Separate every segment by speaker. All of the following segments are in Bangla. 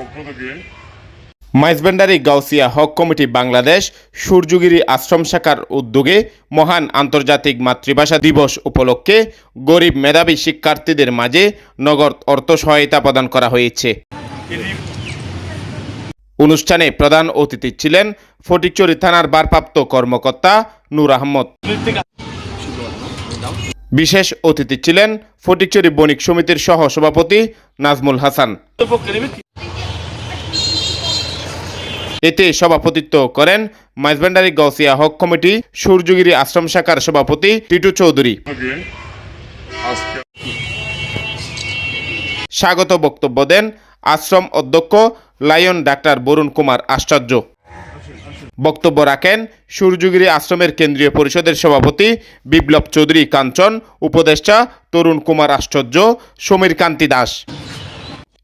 Speaker 1: পক্ষ থেকে
Speaker 2: মাইজবেন্ডারি গাউসিয়া হক কমিটি বাংলাদেশ সূর্যগিরি আশ্রম শাখার উদ্যোগে মহান আন্তর্জাতিক মাতৃভাষা দিবস উপলক্ষে গরিব মেধাবী শিক্ষার্থীদের মাঝে নগদ অর্থ সহায়তা প্রদান করা হয়েছে। অনুষ্ঠানে প্রধান অতিথি ছিলেন ফটিকচুরি থানার ভারপ্রাপ্ত কর্মকর্তা নূর আহমদ। বিশেষ অতিথি ছিলেন ফটিকচুরি বণিক সমিতির সহ সভাপতি নাজমুল হাসান। এতে সভাপতিত্ব করেন মাইজবান্ডারি গৌসিয়া হক কমিটি সূর্যগিরি আশ্রম শাখার সভাপতি টিটু চৌধুরী। স্বাগত বক্তব্য দেন আশ্রম অধ্যক্ষ লায়ন ডাক্তার বরুণ কুমার আশ্চর্য। বক্তব্য রাখেন সূর্যগিরি আশ্রমের কেন্দ্রীয় পরিষদের সভাপতি বিপ্লব চৌধুরী কাঞ্চন, উপদেষ্টা তরুণ কুমার আশ্চর্য, সমীর কান্তি দাস।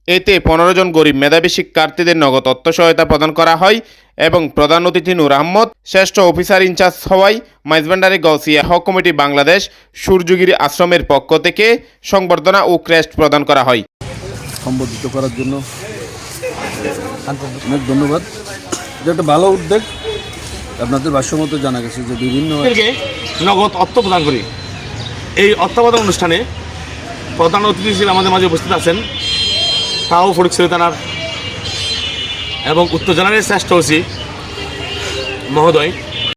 Speaker 2: এতে পনেরো জন গরিব মেধাবী শিক্ষার্থীদের নগদ অর্থ সহায়তা প্রদান করা হয় এবং প্রধান অতিথি নূর আহমদ শ্রেষ্ঠ অফিসার ইনচার্জ হওয়ায় মাইজবান্ডারি গৌসিয়া হক কমিটি বাংলাদেশ সূর্যগিরি আশ্রমের পক্ষ থেকে সংবর্ধনা ও ক্রেস্ট প্রদান করা হয়।
Speaker 3: সম্বোধিত করার জন্য অনেক ধন্যবাদ। এটা একটা ভালো উদ্যোগ। আপনাদের ভাষ্যমতো জানা গেছে যে বিভিন্ন
Speaker 4: নগদ অর্থ প্রদান করি। এই অর্থ প্রদান অনুষ্ঠানে প্রধান অতিথি হিসেবে আমাদের মাঝে উপস্থিত আছেন তাও ফরিকশরী থানার এবং উত্তর জেলার শ্রেষ্ঠ ওসি মহোদয়।